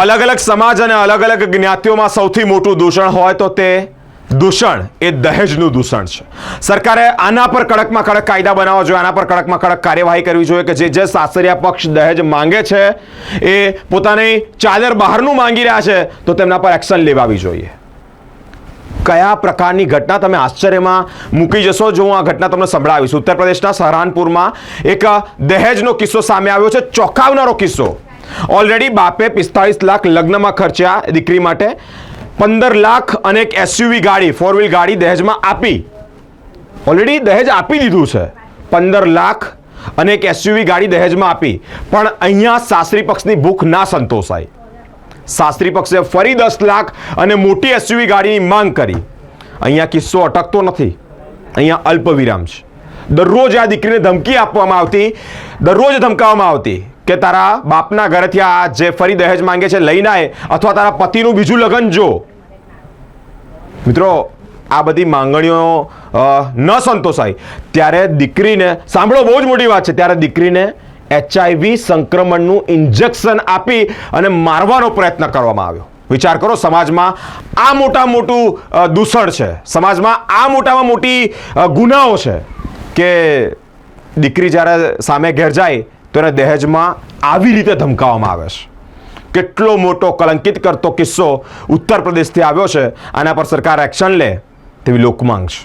અલગ અલગ સમાજ અને અલગ અલગ જ્ઞાતિઓમાં સૌથી મોટું દૂષણ હોય તો તે દૂષણ એ દહેજનું દૂષણ છે. સરકારે આના પર કડકમાં કડક કાયદા બનાવવા જોઈએ, આના પર કડકમાં કડક કાર્યવાહી કરવી જોઈએ કે જે જે સાસરિયા પક્ષ દહેજ માંગે છે એ પોતાની ચાદર બહારનું માંગી રહ્યા છે તો તેમના પર એક્શન લેવાવી જોઈએ. કયા પ્રકારની ઘટના તમે આશ્ચર્યમાં મૂકી જશો? જો હું આ ઘટના તમને સંભળાવીશ. ઉત્તર પ્રદેશના સહરાનપુરમાં એક દહેજનો કિસ્સો સામે આવ્યો છે, ચોંકાવનારો કિસ્સો. ઓલરેડી બાપે પિસ્તાળીસ લાખ લગ્નમાં ખર્ચ્યા દીકરી માટે. પંદર લાખ અને એક એસયુવી ગાડી ફોર વ્હીલ ગાડી દહેજમાં આપી. ઓલરેડી દહેજ આપી દીધું છે. પંદર લાખ અને એક એસયુવી ગાડી દહેજમાં આપી. પણ અહીંયા સાસરી પક્ષની ભૂખ ના સંતોષાય. શાસ્ત્રી પક્ષે ફરી દસ લાખ અને મોટી એસયુવી ગાડીની માંગ કરી. અહીંયા કિસ્સો અટકતો નથી. અહીંયા અલ્પ વિરામ છે. દરરોજ આ દીકરીને ધમકી આપવામાં આવતી, દરરોજ ધમકાવવામાં આવતી. કે તારા બાપના ઘરેથી આ જે ફરી દહેજ માંગે છે, લઈને આવે અથવા તારા પતિનું બીજું લગ્ન જો. મિત્રો, આ બધી માંગણીઓ ન સંતોષાય. ત્યારે દીકરીને, સાંભળો, બહુ જ મોટી વાત છે. ત્યારે દીકરીને એચઆઈવી સંક્રમણનું ઇન્જેક્શન આપી અને મારવાનો પ્રયત્ન કરવામાં આવ્યો. વિચાર કરો, સમાજમાં આ મોટા મોટું દૂષણ છે. સમાજમાં આ મોટામાં મોટી ગુનાઓ છે કે દીકરી જ્યારે સામે ઘેર જાય તો એને દહેજમાં આવી રીતે ધમકાવવામાં આવે છે. કેટલો મોટો કલંકિત કરતો કિસ્સો ઉત્તર પ્રદેશથી આવ્યો છે, આના પર સરકાર એક્શન લે તેવી લોકમાંગ છે.